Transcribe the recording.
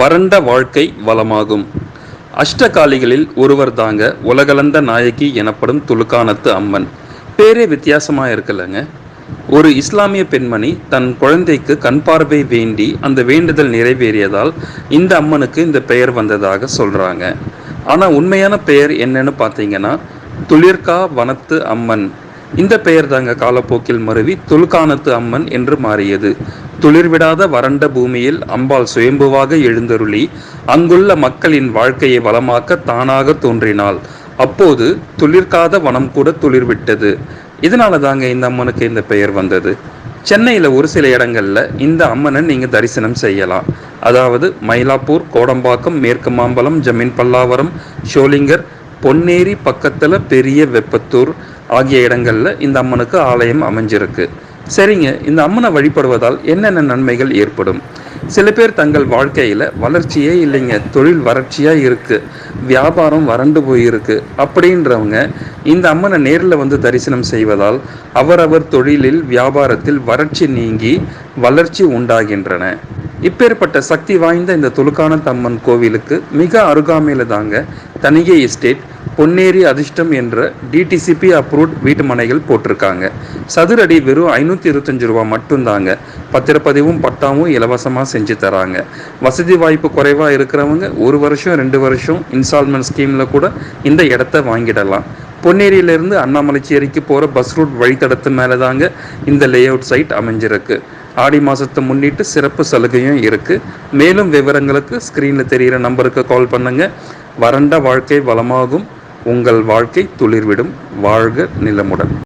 வறண்ட வாழ்க்கை வளமாகும். அஷ்டகாளிகளில் ஒருவர் தாங்க உலகளந்த நாயகி எனப்படும் துலுக்கானத்து அம்மன். பேரே வித்தியாசமாக இருக்கலைங்க. ஒரு இஸ்லாமிய பெண்மணி தன் குழந்தைக்கு கண் பார்வை வேண்டி அந்த வேண்டுதல் நிறைவேறியதால் இந்த அம்மனுக்கு இந்த பெயர் வந்ததாக சொல்கிறாங்க ஆனால் உண்மையான பெயர் என்னன்னு பார்த்தீங்கன்னா துளிர்கா வனத்து அம்மன். இந்த பெயர் தாங்க காலப்போக்கில் மருவி துல்கானத்து அம்மன் என்று மாறியது. துளிர்விடாத வறண்ட பூமியில் அம்பாள் சுயம்புவாக எழுந்தருளி அங்குள்ள மக்களின் வாழ்க்கையை வளமாக்க தானாக தோன்றினாள். அப்போது துளிர்காத வனம் கூட துளிர்விட்டது. இதனால தாங்க இந்த அம்மனுக்கு இந்த பெயர் வந்தது. சென்னையில் ஒரு சில இடங்கள்ல இந்த அம்மனை நீங்கள் தரிசனம் செய்யலாம். அதாவது மயிலாப்பூர் கோடம்பாக்கம் மேற்கு மாம்பலம் ஜமீன் பல்லாவரம் ஷோலிங்கர் பொன்னேரி பக்கத்தில் பெரிய வெப்பத்தூர் ஆகிய இடங்களில் இந்த அம்மனுக்கு ஆலயம் அமைஞ்சிருக்கு. சரிங்க இந்த அம்மனை வழிபடுவதால் என்னென்ன நன்மைகள் ஏற்படும்? சில பேர் தங்கள் வாழ்க்கையில் வளர்ச்சியே இல்லைங்க தொழில் வறட்சியாக இருக்குது வியாபாரம் வறண்டு போயிருக்கு அப்படின்றவங்க இந்த அம்மனை நேரில் வந்து தரிசனம் செய்வதால் அவரவர் தொழிலில் வியாபாரத்தில் வறட்சி நீங்கி வளர்ச்சி உண்டாகின்றன. இப்பேற்பட்ட சக்தி வாய்ந்த இந்த துலுக்கான கோவிலுக்கு மிக அருகாமையில் தாங்க தனிகை எஸ்டேட் பொன்னேரி அதிர்ஷ்டம் என்ற டிடிசிபி அப்ரூவ்ட் வீட்டு மனைகள் போட்டிருக்காங்க. சதுரடி வெறும் ஐநூற்றி இருபத்தஞ்சு ரூபா மட்டும்தாங்க. பத்திரப்பதிவும் பட்டாவும் இலவசமாக செஞ்சு தராங்க. வசதி வாய்ப்பு குறைவாக இருக்கிறவங்க ஒரு வருஷம் ரெண்டு வருஷம் இன்ஸ்டால்மெண்ட் ஸ்கீமில் கூட இந்த இடத்த வாங்கிடலாம். பொன்னேரியிலேருந்து அண்ணாமலைச்சேரிக்கு போகிற பஸ் ரூட் வழித்தடத்து மேலே தாங்க இந்த லே அவுட் சைட் அமைஞ்சிருக்கு. ஆடி மாதத்தை முன்னிட்டு சிறப்பு சலுகையும் இருக்குது மேலும் விவரங்களுக்கு ஸ்க்ரீனில் தெரிகிற நம்பருக்கு கால் பண்ணுங்கள் வறண்ட வாழ்க்கை வளமாகும். உங்கள் வாழ்க்கை துளிர்விடும். வாழ்க நிலமுடன்.